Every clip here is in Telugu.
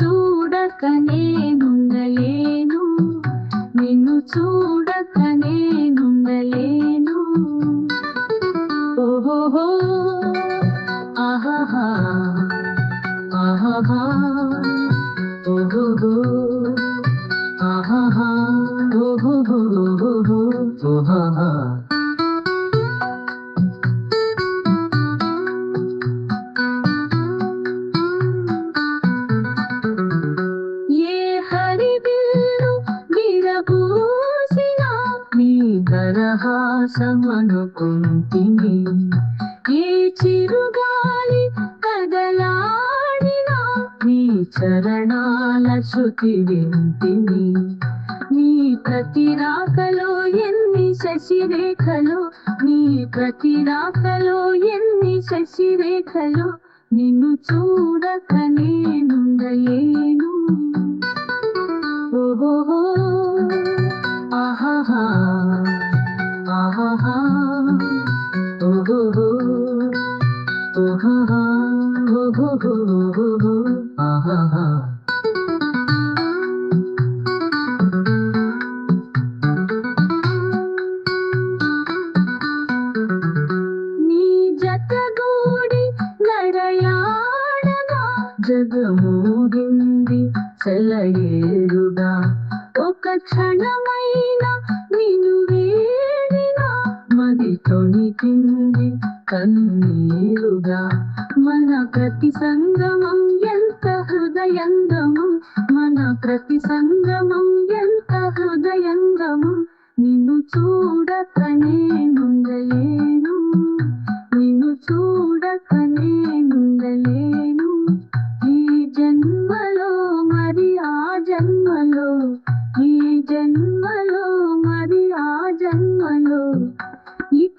నిన్ను దరహాసమనుకుంటిని ఏ చిరుగాలి కదలాడిన నీ చరణాల శృతి వింటిని. నీ ప్రతి రాకలో ఎన్ని శశిరేఖలు నీ ప్రతి రాకలో ఎన్ని శశిరేఖలు నిన్ను చూడక నేనుండలేను. జగమూగింది సెలయేరుగా. ఒక క్షణమైన నిన్ను మది తొణికింది కన్నీరుగా. మన ప్రతి సంగమం ఎంత హృదయంగము మన ప్రతి సంగమం ఎంత హృదయంగము నిన్ను చూడతనే ముందలేను. నిన్ను చూడతనే ముందలేను. ఈ జన్మలో మరి ఆ జన్మలో ఈ జన్మలో మరి ఆ జన్మలో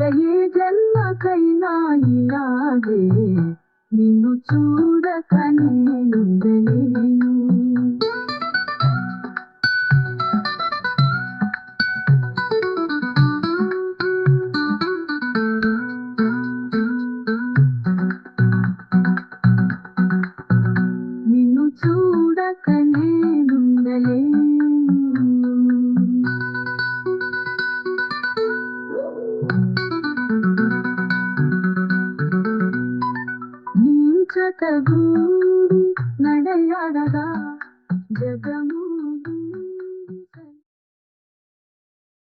ఏ జన్మకైనా ఇలాగే నిన్ను చూడక నేనుండలేను జగము